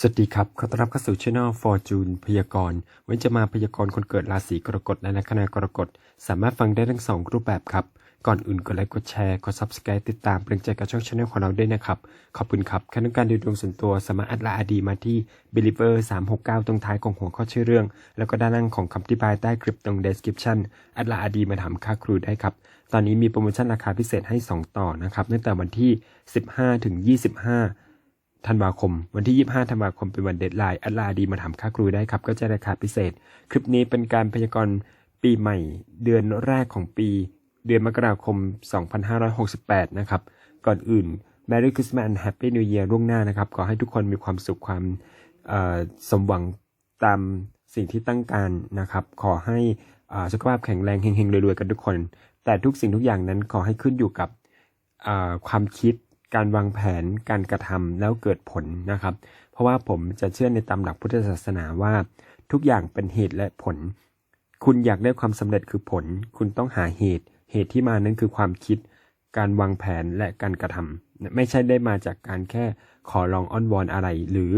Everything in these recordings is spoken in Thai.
สวัสดีครับ ขอต้อนรับเข้าสู่ช่อง Fortune พยากรณ์วันจะมาพยากรณ์คนเกิดราศีกรกฎและลัคนากรกฎ สามารถฟังได้ทั้งสองรูปแบบครับ ก่อนอื่นกดไลค์ กดแชร์ กด Subscribe ติดตามเป็นกำใจกับช่องช anel ของเราด้วยนะครับ ขอบคุณครับแค่ต้องการดูดวงส่วนตัวสามารถอัดลาอดีมาที่ Believer 369 ตรงท้ายของหัวข้อชื่อเรื่อง แล้วก็ด้านล่างของคำอธิบายใต้คลิปตรง description อัดลาอดีมาถามค่าครูได้ครับ ตอนนี้มีโปรโมชั่นราคาพิเศษให้ 2 ต่อนะครับตั้งแต่วันที่ 15ถึง25 ธันวาคม วันที่ 25ธันวาคมเป็นวันเดทไลน์อัลาดีมาถามค่าครูได้ครับ ก็จะราคาพิเศษ คลิปนี้เป็นการพยากรณ์ปีใหม่ เดือนแรกของปี เดือนมกราคม 2568 นะครับ ก่อนอื่น Merry Christmas and Happy New Year ล่วงหน้านะครับ ขอให้ทุกคนมีความสุขความสมหวังตามสิ่งที่ตั้งการนะครับ ขอให้สุขภาพแข็งแรงเฮงๆรวยๆกันทุกคน แต่ทุกสิ่งทุกอย่างนั้นขอให้ขึ้นอยู่กับความคิด การวางแผนการกระทำแล้วเกิดผลนะครับ เพราะว่าผมจะเชื่อในตามหลักพุทธศาสนาว่า ทุกอย่างเป็นเหตุและผล คุณอยากได้ความสำเร็จคือผล คุณต้องหาเหตุ เหตุที่มานั้นคือความคิด การวางแผนและการกระทำไม่ใช่ได้มาจากการแค่ขอลองอ้อนวอนอะไร หรือ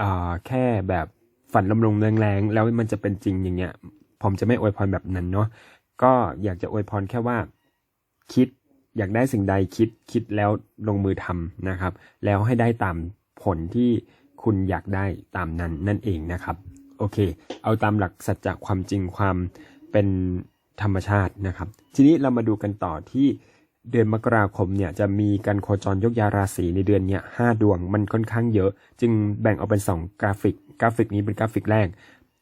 อาแค่แบบฝันลำลงแรงๆแล้วมันจะเป็นจริงอย่างเงี้ย ผมจะไม่อวยพรแบบนั้นเนาะก็อยากจะอวยพรแค่ว่า คิด อยากได้สิ่งใดคิดคิดแล้วลงมือทำนะครับ แล้วให้ได้ตามผลที่คุณอยากได้ตามนั้นนั่นเองนะครับ โอเค เอาตามหลักสัจจะความจริงความเป็นธรรมชาตินะครับ ทีนี้เรามาดูกันต่อที่เดือนมกราคมเนี่ยจะมีการโคจรยกยาราศีในเดือนเนี้ยห้าดวงมันค่อนข้างเยอะ จึงแบ่งออกเป็นสองกราฟิก กราฟิกนี้เป็นกราฟิกแรก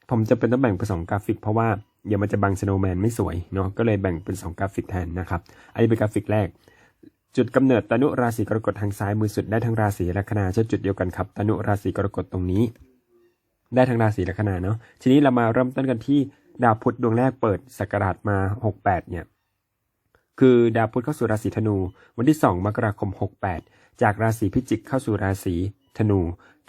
ผมจะเป็นต้องแบ่งเป็นสองกราฟิก เพราะว่า เดี๋ยวมันจะบังสโนว์แมนไม่สวยเนาะก็เลยแบ่งเป็นสองกราฟิกแทนนะครับ อันนี้เป็นกราฟิกแรก จุดกำเนิดตนุราศีกรกฎทางซ้ายมือสุดได้ทั้งราศีลัคนาใช่นจุดเดียวกันครับตนุราศีกรกฎตรงนี้ ได้ทั้งราศีลัคนาเนาะทีนี้เรามาเริ่มต้นกันที่ดาวพุธดวงแรกเปิดสกราชมา 68 เนี่ยคือดาวพุธเข้าสู่ราศีธนู วันที่ 2 มกราคม 68 จากราศีพิจิกเข้าสู่ราศีธนู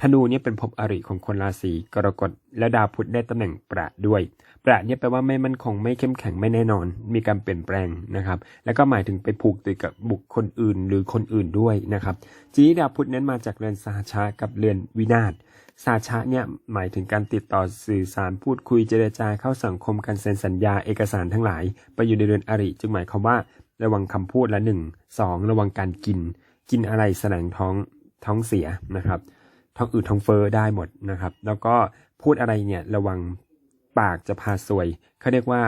ธนูเนี่ยเป็นภพอริของคนราศีกรกฎและดาวพุธได้ตำแหน่งประด้วย ประเนี่ยแปลว่าไม่มั่นคงไม่เข้มแข็งไม่แน่นอน มีการเปลี่ยนแปลงนะครับ แล้วก็หมายถึงไปผูกติดกับบุคคลอื่น หรือคนอื่นด้วยนะครับจีดาวพุธนั้นมาจากเรือนสาชากับเรือนวินาศสาชะเนี่ยหมายถึงการติดต่อสื่อสารพูดคุยเจรจาเข้าสังคมการเซ็นสัญญาเอกสารทั้งหลาย ไปอยู่ในเรือนอริจึงหมายความว่า ระวังคำพูดละหนึ่งสองระวังการกิน กินอะไรแสลงท้องท้องเสียนะครับ ท้องอืดท้องเฟอ้อได้หมดนะครับ แล้วก็พูดอะไรเนี่ยระวังปากจะพาซวยเขาเรียกว่า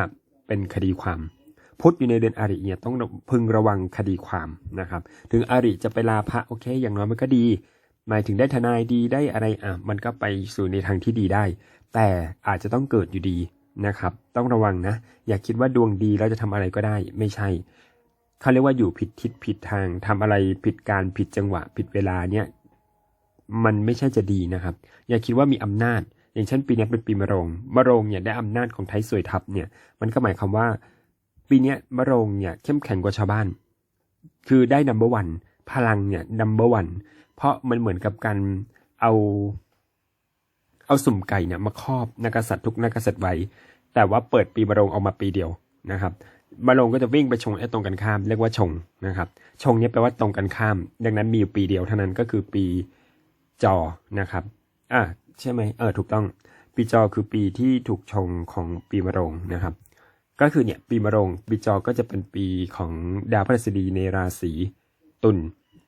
เป็นคดีความ พุทธอยู่ในเดือนอริเนี่ยต้องพึงระวังคดีความนะครับ ถึงอริจะไปลาพระโอเค อย่างน้อยมันก็ดี หมายถึงได้ทนายดีได้อะไรอะมันก็ไปสู่ในทางที่ดีได้ แต่อาจจะต้องเกิดอยู่ดีนะครับ ต้องระวังนะ อย่าคิดว่าดวงดีแล้วจะทำอะไรก็ได้ไม่ใช่เขาเรียกว่าอยู่ผิดทิศผิดทางทำอะไรผิดการผิดจังหวะผิดเวลาเนี่ย มันไม่ใช่จะดีนะครับ อย่าคิดว่ามีอำนาจ อย่างเช่นปีนี้เป็นปีมะโรงมะโรงเนี่ยได้อำนาจของไทยสวยทับเนี่ยมันก็หมายความว่า ปีนี้มะโรงเนี่ยเข้มแข็งกว่าชาวบ้าน คือได้นัมเบอร์วันพลังเนี่ยนัมเบอร์วันเพราะมันเหมือนกับการเอา เอาสุ่มไก่เนี่ยมาครอบนักษัตริย์ทุกนักษัตริย์ไว้ แต่ว่าเปิดปีมะโรงออกมาปีเดียวนะครับมะโรงก็จะวิ่งไปชงไอ้ตรงกันข้าม เรียกว่าชงนะครับ ชงเนี่ยแปลว่าตรงกันข้าม ดังนั้นมีอยู่ปีเดียวเท่านั้นก็คือปี จอนะครับ อะใช่ไหมเออถูกต้อง ปีจอคือปีที่ถูกชงของปีมะโรงนะครับ ก็คือเนี่ยปีมะโรงปีจอก็จะเป็นปีของดาวพฤหัสบดีในราศีตุล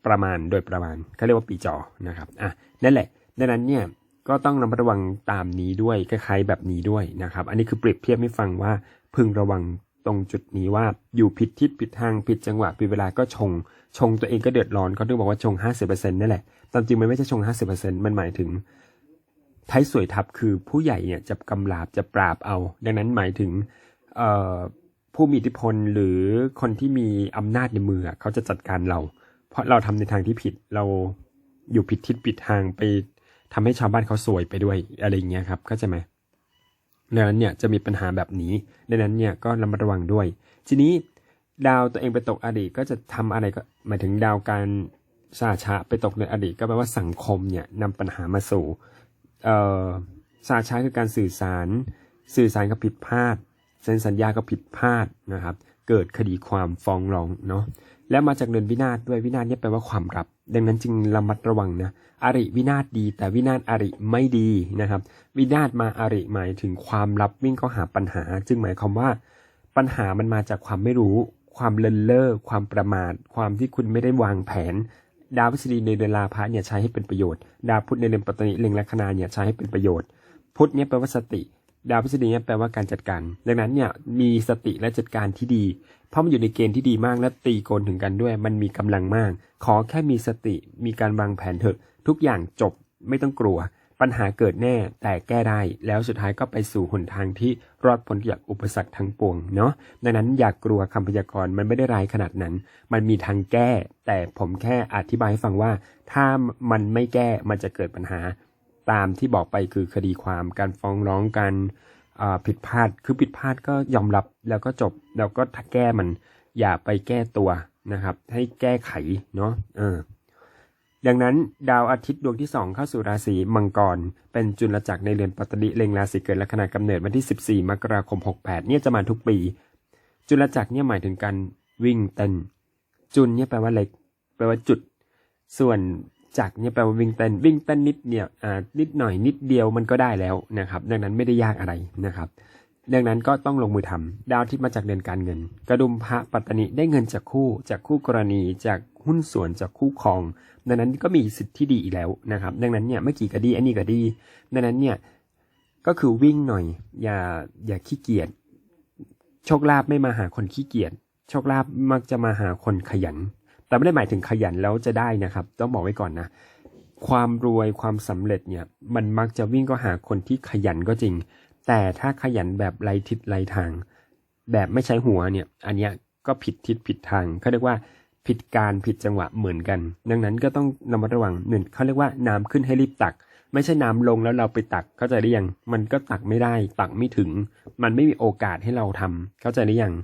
ประมาณโดยประมาณเขาเรียกว่าปีจอนะครับอะนั่นแหละดังนั้นเนี่ยก็ต้องระมัดระวังตามนี้ด้วยคล้ายๆแบบนี้ด้วยนะครับ อันนี้คือเปรียบเทียบให้ฟังว่าพึงระวัง ตรงจุดนี้ว่าอยู่ผิดทิศผิดทางผิดจังหวะผิดเวลาก็ชง ชงตัวเองก็เดือดร้อนเขาถึงบอกว่าชง 50%นั่นแหละตามจริงมันไม่ใช่ชง 50%มันหมายถึงไทยสวยทับคือผู้ใหญ่เนี่ยจะกำลาบจะปราบเอา ดังนั้นหมายถึงผู้มีอิทธิพลหรือคนที่มีอำนาจในมือเขาจะจัดการเรา เพราะเราทำในทางที่ผิดเราอยู่ผิดทิศผิดทางไปทำให้ชาวบ้านเขาสวยไปด้วยอะไรอย่างเงี้ยครับเข้าใจไหม ดังนั้นเนี่ยจะมีปัญหาแบบนี้ดังนั้นเนี่ยก็ระมัดระวังด้วย ทีนี้ดาวตัวเองไปตกอดีตก็จะทำอะไรก็หมายถึงดาวการสาชะไปตกในอดีตก็แปลว่าสังคมเนี่ยนำปัญหามาสู่เอ่อสาช้าคือการสื่อสาร สื่อสารก็ผิดพลาดเซ็นสัญญาก็ผิดพลาดนะครับ เกิดคดีความฟ้องร้องเนาะ และมาจากเรือนวินาศด้วยวินาศเนี่ยแปลว่าความลับ ดังนั้นจึงระมัดระวังนะอริวินาศดี แต่วินาศอริไม่ดีนะครับ วินาศมาอริหมายถึงความลับวิ่งเข้าหาปัญหา จึงหมายความว่า ปัญหามันมาจากความไม่รู้ ความเลินเล่อความประมาท ความที่คุณไม่ได้วางแผน ดาวพฤษฎีในเดือนลาพะเนี่ยใช้ให้เป็นประโยชน์ ดาวพุธในเดือนปัตตนิเล็งลัคนาเนี่ยใช้ให้เป็นประโยชน์ พุธเนี่ยแปลว่าสติ ดาวพฤษฎีเนี่ยแปลว่าการจัดการ ดังนั้นเนี่ยมีสติและจัดการที่ดี เพราะมันอยู่ในเกณฑ์ที่ดีมากและตีโกนถึงกันด้วย มันมีกำลังมาก ขอแค่มีสติ มีการวางแผนเถอะ ทุกอย่างจบไม่ต้องกลัว ปัญหาเกิดแน่แต่แก้ได้ แล้วสุดท้ายก็ไปสู่หนทางที่รอดพ้นจากอุปสรรคทั้งปวงเนาะดังนั้นอย่ากกลัวคำพยากรณ์มันไม่ได้ร้ายขนาดนั้น มันมีทางแก้ แต่ผมแค่อธิบายให้ฟังว่า ถ้ามันไม่แก้มันจะเกิดปัญหา ตามที่บอกไปคือคดีความการฟ้องร้องกันผิดพลาดคือผิดพลาดก็ยอมรับแล้วก็จบแล้วก็แก้มันอย่าไปแก้ตัวนะครับ ให้แก้ไขเนาะเออดังนั้นดาวอาทิตย์ดวงที่ 2 เข้าสู่ราศีมังกร เป็นจุลจักรในเรือนปัตติเล็งราศีเกิดและขณะกำเนิดวันที่ 14 มกราคม 68 เนี่ยจะมาทุกปี จุลจักรเนี่ยหมายถึงการวิ่งเต้นจุลเนี่ยแปลว่าเล็ก แปลว่าจุด ส่วน จักเนี่ยแปลว่าวิ่งเต้นวิ่งเต้นนิดเดียวอ่านิดหน่อยนิดเดียวมันก็ได้แล้วนะครับ ดังนั้นไม่ได้ยากอะไรนะครับดังนั้นก็ต้องลงมือทำดาวที่มาจากเดือนการเงิน กระดุมพระปัตตนิได้เงินจากคู่ จากคู่กรณี จากหุ้นส่วนจากคู่ครอง ดังนั้นก็มีสิทธิ์ที่ดีอีกแล้วนะครับ ดังนั้นเนี่ยเมื่อกี้ก็ดีอันนี้ก็ดี ดังนั้นเนี่ยก็คือวิ่งหน่อย อย่าอย่าขี้เกียจโชคลาภไม่มาหาคนขี้เกียจโชคลาภมักจะมาหาคนขยัน แต่ไม่ได้หมายถึงขยันแล้วจะได้นะครับ ต้องบอกไว้ก่อนนะ ความรวยความสำเร็จเนี่ย มันมักจะวิ่งก็หาคนที่ขยันก็จริง แต่ถ้าขยันแบบไรทิศไรทาง แบบไม่ใช้หัวเนี่ย อันเนี้ยก็ผิดทิศผิดทางเขาเรียกว่าผิดการผิดจังหวะเหมือนกัน ดังนั้นก็ต้องระมัดระวังหนึ่งเขาเรียกว่าน้ำขึ้นให้รีบตัก ไม่ใช่น้ำลงแล้วเราไปตักเข้าใจหรือยังมันก็ตักไม่ได้ ตักไม่ถึง มันไม่มีโอกาสให้เราทำเข้าใจหรือยัง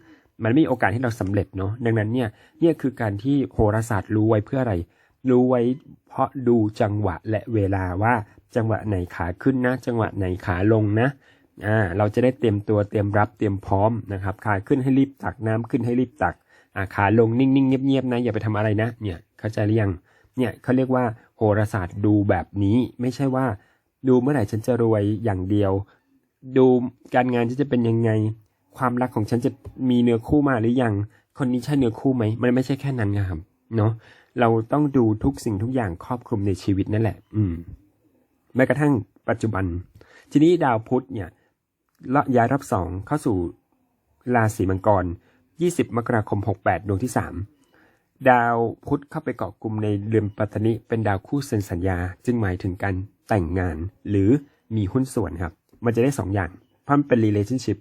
มันไม่มีโอกาสให้เราสำเร็จเนาะดังนั้นเนี่ยเนี่ยคือการที่โหราศาสตร์รู้ไว้เพื่ออะไร รู้ไว้เพราะดูจังหวะและเวลาว่าจังหวะไหนขาขึ้นนะ จังหวะไหนขาลงนะอ่าเราจะได้เตรียมตัวเตรียมรับเตรียมพร้อมนะครับขาขึ้นให้รีบตักน้ำขึ้นให้รีบตักอ่าขาลงนิ่งๆเงียบๆนะอย่าไปทำอะไรนะเนี่ยเข้าใจหรือยังเนี่ยเขาเรียกว่าโหราศาสตร์ดูแบบนี้ไม่ใช่ว่า ดูเมื่อไหร่ฉันจะรวยอย่างเดียว ดูการงานฉันจะเป็นยังไง ความรักของฉันจะมีเนื้อคู่มาหรือยัง คนนี้ใช่เนื้อคู่ไหม มันไม่ใช่แค่นั้นนะครับ เนาะเราต้องดูทุกสิ่งทุกอย่างครอบคลุมในชีวิตนั่นแหละ อืม แม้กระทั่งปัจจุบัน ทีนี้ดาวพุธเนี่ยละย้ายรับสองเข้าสู่ราศีมังกร 20 มกราคม 68 ดวงที่ 3 ดาวพุธเข้าไปเกาะกลุ่มในเรือนปัตตนิเป็นดาวคู่เซ็นสัญญา จึงหมายถึงการแต่งงาน หรือมีหุ้นส่วนครับ มันจะได้สองอย่างพราะมันเป็น relationship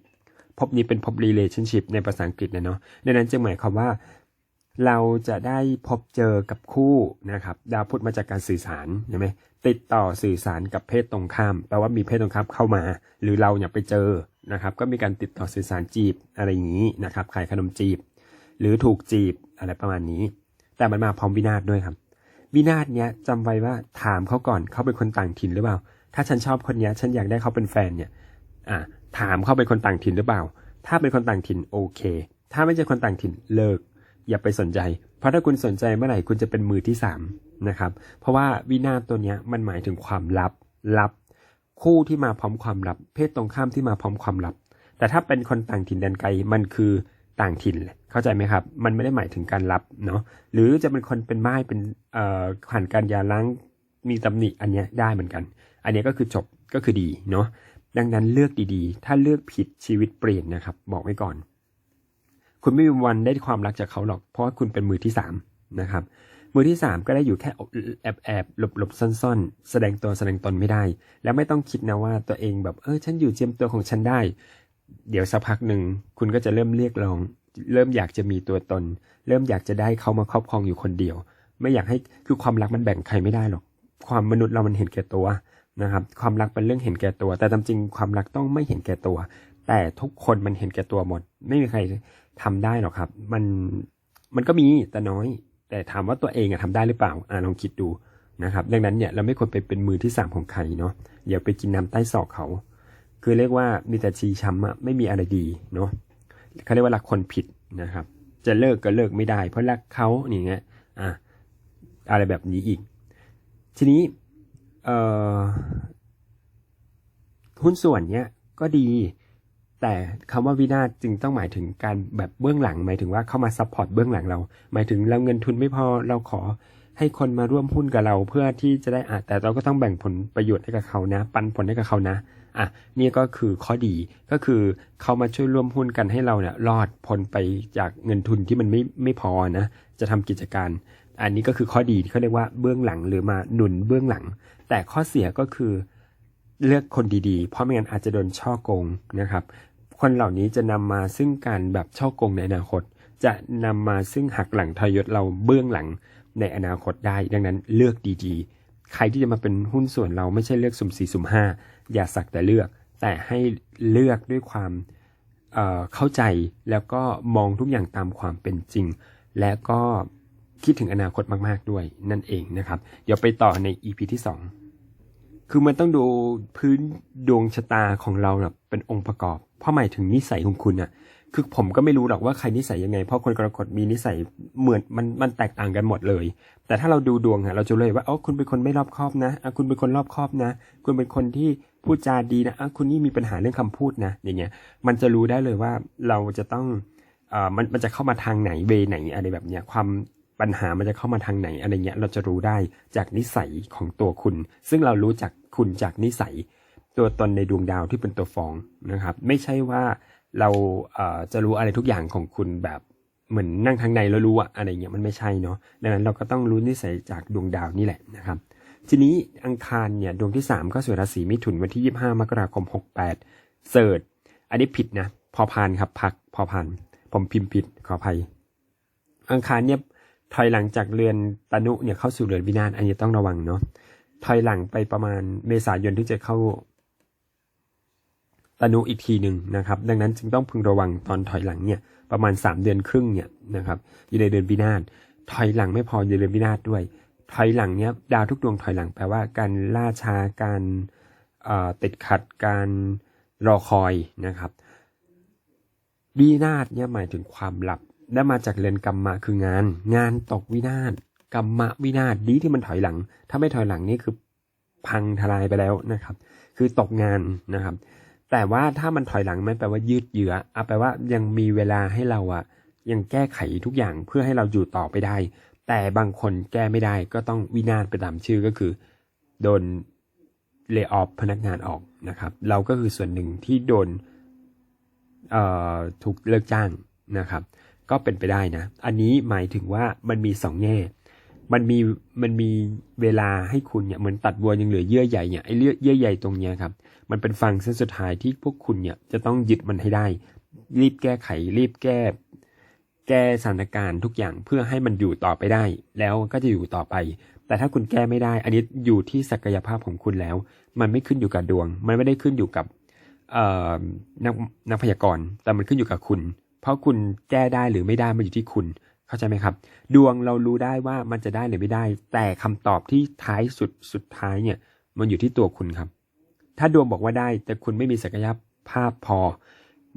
พบนี้เป็นพบ relationship ในภาษาอังกฤษนะเนาะดังนั้นจึงหมายความว่า เราจะได้พบเจอกับคู่นะครับ ดาวพุธมาจากการสื่อสารใช่ไหมติดต่อสื่อสารกับเพศตรงข้ามแปลว่ามีเพศตรงข้ามเข้ามา หรือเราเนี่ยไปเจอนะครับ ก็มีการติดต่อสื่อสารจีบอะไรอย่างนี้นะครับขายขนมจีบ หรือถูกจีบอะไรประมาณนี้ แต่มันมาพร้อมวินาศด้วยครับ วินาศเนี้ยจำไว้ว่าถามเขาก่อนเขาเป็นคนต่างถิ่นหรือเปล่า ถ้าฉันชอบคนเนี้ยฉันอยากได้เขาเป็นแฟนเนี่ยอะ ถามเขาเป็นคนต่างถิ่นหรือเปล่า ถ้าเป็นคนต่างถิ่นโอเค ถ้าไม่ใช่คนต่างถิ่นเลิก อย่าไปสนใจ เพราะถ้าคุณสนใจเมื่อไหร่คุณจะเป็นมือที่สามนะครับ เพราะว่าวินาศตัวนี้มันหมายถึงความลับ ลับ คู่ที่มาพร้อมความลับ เพศตรงข้ามที่มาพร้อมความลับ แต่ถ้าเป็นคนต่างถิ่นแดนไกลมันคือต่างถิ่นเข้าใจไหมครับ มันไม่ได้หมายถึงการลับเนาะหรือจะเป็นคนเป็นไม้เป็นเอ่อผ่านการยาล้างมีตำหนิอันเนี้ยได้เหมือนกัน อันเนี้ยก็คือจบก็คือดีเนาะ ดังนั้นเลือกดีๆ ถ้าเลือกผิดชีวิตเปลี่ยนนะครับ บอกไว้ก่อน คุณไม่มีวันได้ความรักจากเขาหรอก เพราะว่าคุณเป็นมือที่สามนะครับ มือที่สามก็ได้อยู่แค่แอบแอบหลบหลบๆซ่อนๆ แสดงตัวแสดงตนไม่ได้ แล้วไม่ต้องคิดนะว่าตัวเองแบบเออฉันอยู่เจียมตัวของฉันได้ เดี๋ยวสักพักหนึ่งคุณก็จะเริ่มเรียกร้อง เริ่มอยากจะมีตัวตน เริ่มอยากจะได้เขามาครอบครองอยู่คนเดียว ไม่อยากให้คือความรักมันแบ่งใครไม่ได้หรอก ความมนุษย์เรามันเห็นแก่ตัว นะครับความรักเป็นเรื่องเห็นแก่ตัว แต่ตามจริงความรักต้องไม่เห็นแก่ตัว แต่ทุกคนมันเห็นแก่ตัวหมด ไม่มีใครทำได้หรอกครับ มันมันก็มีแต่น้อย แต่ถามว่าตัวเองอะทำได้หรือเปล่าอ่าลองคิดดูนะครับดังนั้นเนี่ยเราไม่ควรไปเป็นมือที่สามของใครเนาะอย่าไปกินน้ำใต้ศอกเขา คือเรียกว่ามีแต่ชีช้ำอะไม่มีอะไรดีเนาะเขาเรียกว่ารักคนผิดนะครับ จะเลิกก็เลิกไม่ได้ เพราะรักเขาอย่างเงี้ยอะอะไรแบบนี้อีก ทีนี้ หุ้นส่วนเนี้ยก็ดี แต่คำว่าวินาศจึงต้องหมายถึงการแบบเบื้องหลัง หมายถึงว่าเข้ามาซัพพอร์ตเบื้องหลังเรา หมายถึงเราเงินทุนไม่พอเราขอให้คนมาร่วมหุ้นกับเราเพื่อที่จะได้อะแต่เราก็ต้องแบ่งผลประโยชน์ให้กับเขานะ ปันผลให้กับเขานะอะนี่ก็คือข้อดีก็คือเขามาช่วยร่วมหุ้นกันให้เราเนี่ยรอดพ้นไปจากเงินทุนที่มันไม่ไม่พอนะ จะทำกิจการ อันนี้ก็คือข้อดีที่เขาเรียกว่าเบื้องหลังหรือมาหนุนเบื้องหลัง แต่ข้อเสียก็คือเลือกคนดีๆ เพราะไม่งั้นอาจจะโดนช่อโกงนะครับ คนเหล่านี้จะนำมาซึ่งการแบบช่อโกงในอนาคต จะนำมาซึ่งหักหลังทยศเราเบื้องหลังในอนาคตได้ ดังนั้นเลือกดีๆ ใครที่จะมาเป็นหุ้นส่วนเราไม่ใช่เลือกสุ่มสี่สุ่มห้าอย่าสักแต่เลือก แต่ให้เลือกด้วยความเเข้าใจแล้วก็มองทุกอย่างตามความเป็นจริง และก็ คิดถึงอนาคตมาก ๆ ด้วยนั่นเองนะครับ เดี๋ยวไปต่อใน EP ที่ 2 คือมันต้องดูพื้นดวงชะตาของเราเนะเป็นองค์ประกอบ เพราะหมายถึงนิสัยของคุณน่ะคือผมก็ไม่รู้หรอกว่าใครนิสัยยังไง เพราะคนกรกฎมีนิสัยเหมือนมันมันแตกต่างกันหมดเลย แต่ถ้าเราดูดวงอะเราจะเลยว่าอ๋อคุณเป็นคนไม่รอบคอบนะอะคุณเป็นคนรอบคอบนะ คุณเป็นคนที่พูดจาดีนะอะคุณนี่มีปัญหาเรื่องคำพูดนะ อย่างเงี้ย มันจะรู้ได้เลยว่าเราจะต้องเอ่อมันมันจะเข้ามาทางไหนเวไหนอะไรแบบเนี้ยความ ปัญหามันจะเข้ามาทางไหนอะไรเงี้ยเราจะรู้ได้จากนิสัยของตัวคุณ ซึ่งเรารู้จักคุณจากนิสัย ตัวตนในดวงดาวที่เป็นตัวฟองนะครับ ไม่ใช่ว่าเราเจะรู้อะไรทุกอย่างของคุณแบบเหมือนนั่งทางในแล้วรู้อะอะไรเงี้ยมันไม่ใช่เนาะดังนั้นเราก็ต้องรู้นิสัยจากดวงดาวนี่แหละนะครับ ทีนี้อังคารเนี่ยดวงที่ 3 ก็สู่ราศีมิถุนวันที่ 25 มกราคม 68 เสิร์ชอันนี้ผิดนะ พอพานครับพักพอพาน ผมพิมพ์ผิดขออภัย อังคารเนี่ย ถอยหลังจากเรือนตนุเนี่ยเข้าสู่เรือนวินาศอันนี้ต้องระวังเนาะถอยหลังไปประมาณเมษายนที่จะเข้าตนุอีกทีหนึ่งนะครับ ดังนั้นจึงต้องพึงระวังตอนถอยหลังเนี่ยประมาณ 3 เดือนครึ่งเนี่ยนะครับอยู่ในเดือนวินาศถอยหลังไม่พออยู่ในเดือนวินาศด้วย ถอยหลังเนี้ยดาวทุกดวงถอยหลังแปลว่าการล่าช้าการติดขัดการรอคอยนะครับวินาศเนี่ยหมายถึงความลับ ได้มาจากเรือนกรรมะคืองาน งานตกวินาศกรรมะวินาศดีที่มันถอยหลัง ถ้าไม่ถอยหลังนี่คือพังทลายไปแล้วนะครับ คือตกงานนะครับ แต่ว่าถ้ามันถอยหลังไม่แปลว่ายืดเยื้อเอะแปลว่ายังมีเวลาให้เราอะยังแก้ไขทุกอย่างเพื่อให้เราอยู่ต่อไปได้ แต่บางคนแก้ไม่ได้ก็ต้องวินาศไปตามชื่อก็คือ โดนเล y o อ f พนักงานออกนะครับ เราก็คือส่วนหนึ่งที่โดนเอ่อถูกเลิกจ้างนะครับ ก็เป็นไปได้นะ อันนี้หมายถึงว่ามันมีสองแง่ มันมีมันมีเวลาให้คุณเนี่ยเหมือนตัดบัวยังเหลือเยื่อใหญ่เนี่ยไอ้เยื่อเยื่อใหญ่ตรงเนี้ยครับ มันเป็นฟังเส้นสุดท้ายที่พวกคุณเนี่ยจะต้องยึดมันให้ได้ รีบแก้ไข รีบแก้ แก้สถานการณ์ทุกอย่างเพื่อให้มันอยู่ต่อไปได้ แล้วก็จะอยู่ต่อไป แต่ถ้าคุณแก้ไม่ได้ อันนี้อยู่ที่ศักยภาพของคุณแล้ว มันไม่ขึ้นอยู่กับดวง มันไม่ได้ขึ้นอยู่กับนักนักพยากรณ์แต่มันขึ้นอยู่กับคุณ เพราะคุณแก้ได้หรือไม่ได้มันอยู่ที่คุณ เข้าใจไหมครับ ดวงเรารู้ได้ว่ามันจะได้หรือไม่ได้ แต่คำตอบที่ท้ายสุดสุดท้ายเนี่ย มันอยู่ที่ตัวคุณครับ ถ้าดวงบอกว่าได้ แต่คุณไม่มีศักยภาพพอ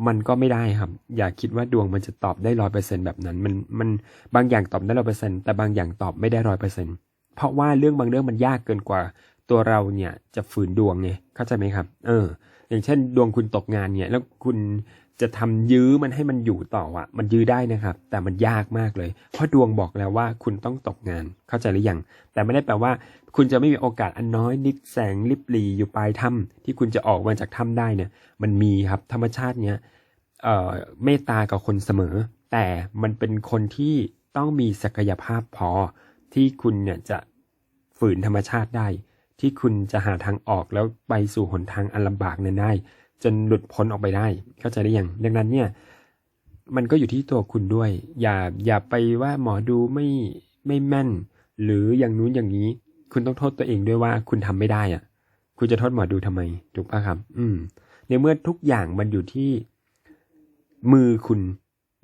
มันก็ไม่ได้ครับ อย่าคิดว่าดวงมันจะตอบได้ร้อยเปอร์เซ็นแบบนั้น มันมันบางอย่างตอบได้ร้อยเปอร์เซ็นแต่บางอย่างตอบไม่ได้ร้อยเปอร์เซ็นเพราะว่าเรื่องบางเรื่องมันยากเกินกว่า ตัวเราเนี่ยจะฝืนดวงไงเข้าใจไหมครับ เออ อย่างเช่น ดวงคุณตกงานเนี่ย แล้วคุณจะทำยื้อมันให้มันอยู่ต่ออะ มันยื้อได้นะครับ แต่มันยากมากเลย เพราะดวงบอกแล้วว่าคุณต้องตกงานเข้าใจหรือยังแต่ไม่ได้แปลว่า คุณจะไม่มีโอกาสอันน้อยนิดแสงลิบหลีอยู่ปลายถ้ำที่คุณจะออกมาจากถ้ำได้เนี่ย มันมีครับธรรมชาติเนี้ยเอ่อเมตตากับคนเสมอ แต่มันเป็นคนที่ต้องมีศักยภาพพอที่คุณเนี่ยจะฝืนธรรมชาติได้ ที่คุณจะหาทางออกแล้วไปสู่หนทางอันลำบากนั้นได้ จนหลุดพ้นออกไปได้ เข้าใจได้ยังดังนั้นเนี่ย มันก็อยู่ที่ตัวคุณด้วย อย่าอย่าไปว่าหมอดูไม่ไม่แม่น หรืออย่างนู้นอย่างนี้ คุณต้องโทษตัวเองด้วยว่าคุณทำไม่ได้อะคุณจะโทษหมอดูทำไมถูกปะครับ อืม ในเมื่อทุกอย่างมันอยู่ที่มือคุณ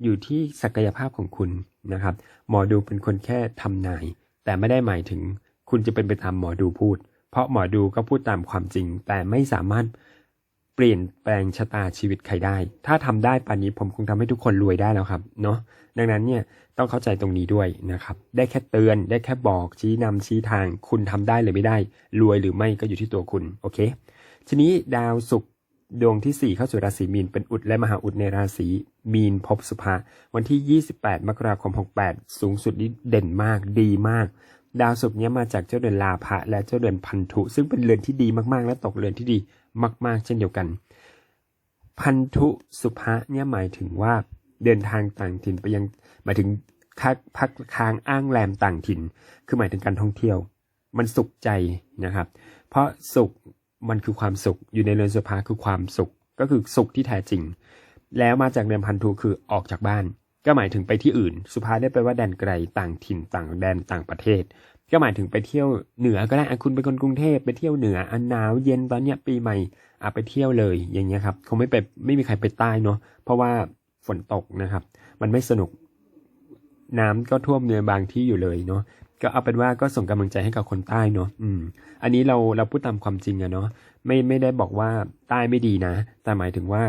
อยู่ที่ศักยภาพของคุณนะครับ หมอดูเป็นคนแค่ทำนาย แต่ไม่ได้หมายถึง คุณจะเป็นไปตามหมอดูพูด เพราะหมอดูก็พูดตามความจริง แต่ไม่สามารถเปลี่ยนแปลงชะตาชีวิตใครได้ ถ้าทำได้ป่านนี้ผมคงทำให้ทุกคนรวยได้แล้วครับเนาะดังนั้นเนี่ยต้องเข้าใจตรงนี้ด้วยนะครับ ได้แค่เตือนได้แค่บอกชี้นำชี้ทาง คุณทำได้หรือไม่ได้ รวยหรือไม่ก็อยู่ที่ตัวคุณโอเค ทีนี้ดาวศุกร์ดวงที่ 4 เข้าสู่ราศีมีนเป็นอุดและมหาอุดในราศีมีนภพสุภาวันที่ 28 มกราคม 68 สูงสุดนี้เด่นมากดีมาก ดาวศุกร์เนี้ยมาจากเจ้าเดือนลาภะและเจ้าเดือนพันธุ ซึ่งเป็นเรือนที่ดีมากๆ และตกเรือนที่ดีมาก ๆ เช่นเดียวกัน พันธุสุภะเนี่ยหมายถึงว่าเดินทางต่างถิ่นไปยังหมายถึงพักพักค้างอ้างแรมต่างถิ่น คือหมายถึงการท่องเที่ยว มันสุขใจนะครับ เพราะสุขมันคือความสุขอยู่ในเรือนสุภาคือความสุขก็คือสุขที่แท้จริง แล้วมาจากเรือนพันธุคือออกจากบ้าน ก็หมายถึงไปที่อื่น สุภาได้ไปลว่าแดนไกลต่างถิ่นต่างแดนต่างประเทศ ก็หมายถึงไปเที่ยวเหนือก็ได้คุณเป็นคนกรุงเทพไปเที่ยวเหนืออันหนาวเย็นตอนเนี้ยปีใหม่อะไปเที่ยวเลยอย่างเงี้ยครับคงไม่ไปไม่มีใครไปใต้เนาะเพราะว่าฝนตกนะครับ มันไม่สนุกน้ำก็ท่วมเนื้อบางที่อยู่เลยเนาะก็เอาเป็นว่าก็ส่งกำลังใจให้กับคนใต้เนาะอืม อันนี้เราเราพูดตามความจริงอะเนาะไม่ไม่ได้บอกว่าใต้ไม่ดีนะ แต่หมายถึงว่า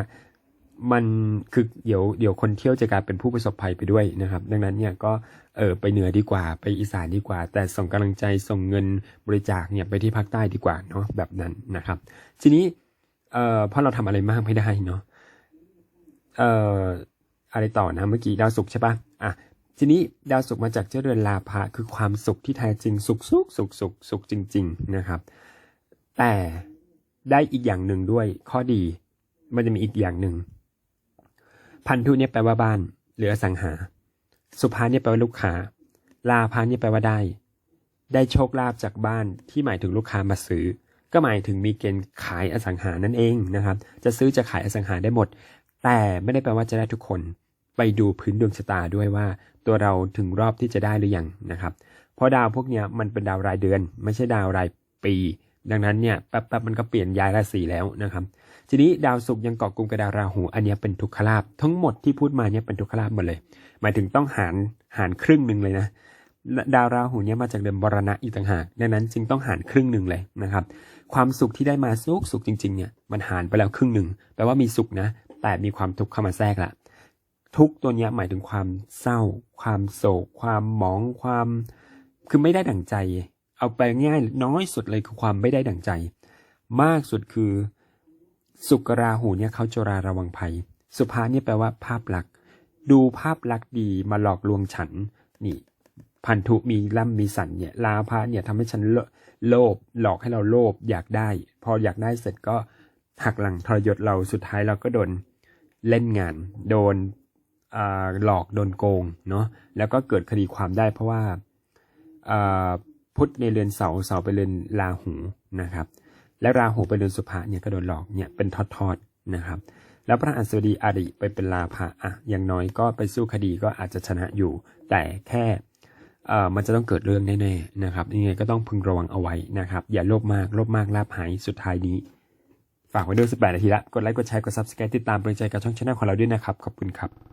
มันคือเดี๋ยวเดี๋ยวคนเที่ยวจะกลายเป็นผู้ประสบภัยไปด้วยนะครับ ดังนั้นเนี่ยก็เออไปเหนือดีกว่าไปอีสานดีกว่า แต่ส่งกำลังใจส่งเงินบริจาคเนี่ยไปที่ภาคใต้ดีกว่าเนาะแบบนั้นนะครับ ทีนี้เอ่อเพราะเราทำอะไรมากไม่ได้เนาะเอ่ออะไรต่อนะเมื่อกี้ดาวศุกใช่ปะอะทีนี้ดาวศุกมาจากเจ้าเรือนลาภะคือความสุขที่แท้จริงสุขสุขสุขสุขสุขจริง ๆนะครับ แต่ได้อีกอย่างหนึ่งด้วยข้อดีมันจะมีอีกอย่างหนึ่ง พันธุเนี่ยแปลว่าบ้าน หรืออสังหา สุภาเนี่ยแปลว่าลูกค้า ลาภาเนี่ยแปลว่าได้ ได้โชคลาภจากบ้านที่หมายถึงลูกค้ามาซื้อ ก็หมายถึงมีเกณฑ์ขายอสังหานั่นเองนะครับ จะซื้อจะขายอสังหาได้หมด แต่ไม่ได้แปลว่าจะได้ทุกคน ไปดูพื้นดวงชะตาด้วยว่า ตัวเราถึงรอบที่จะได้หรือยังนะครับ เพราะดาวพวกนี้มันเป็นดาวรายเดือน ไม่ใช่ดาวรายปี ดังนั้นเนี่ยแป๊บๆมันก็เปลี่ยนย้ายราศีแล้วนะครับ ทีนี้ดาวศุกร์ยังเกาะกลุ่มกับดาวราหู อันนี้เป็นทุกขลาภทั้งหมดที่พูดมาเนี่ยเป็นทุกขลาภหมดเลย หมายถึงต้องหารหารครึ่งหนึ่งเลยนะดาวราหูเนี่ยมาจากเดิมบรณะอีกต่างหากดังนั้นจึงต้องหารครึ่งหนึ่งเลยนะครับ ความสุขที่ได้มาสุขสุขจริงๆเนี่ยมันหารไปแล้วครึ่งหนึ่งแปลว่ามีสุขนะ แต่มีความทุกข์เข้ามาแทรกละทุกตัวเนี้ยหมายถึงความเศร้า ความโศก ความหมองความ คือไม่ได้ดั่งใจ เอาไปง่ายน้อยสุดเลยคือความไม่ได้ดั่งใจ มากสุดคือ สุกราหูเนี่ยเขาจราระวังภัย สุภาเนี่ยแปลว่าภาพลักษณ์ดูภาพลักษณ์ดีมาหลอกลวงฉันนี่พันธุมีล่ำมีสันเนี่ยลาภะเนี่ยทำให้ฉันโลโลภหลอกให้เราโลภอยากได้ พออยากได้เสร็จก็หักหลังทรยศเราสุดท้ายเราก็โดนเล่นงาน โดนหลอกโดนโกงเนาะแล้วก็เกิดคดีความได้เพราะว่า พุธในเรือนเสาเสาไปเรือนราหูนะครับ และราหูไปเรือนสุภะเนี่ยก็โดนหลอกเนี่ยเป็นทอดๆนะครับ แล้วพระอัสดีอาริไปเป็นลาภะอะอย่างน้อยก็ไปสู้คดีก็อาจจะชนะอยู่ แต่แค่เอ่อมันจะต้องเกิดเรื่องแน่ๆนะครับยังไงก็ต้องพึงระวังเอาไว้นะครับ อย่าโลภมากโลภมากลาภหายสุดท้ายนี้ ฝากไว้ด้วย18นาทีละกดไลค์กดแชร์กด subscribe ติดตามเป็นใจกับช่องช anel ของเราด้วยนะครับ ขอบคุณครับ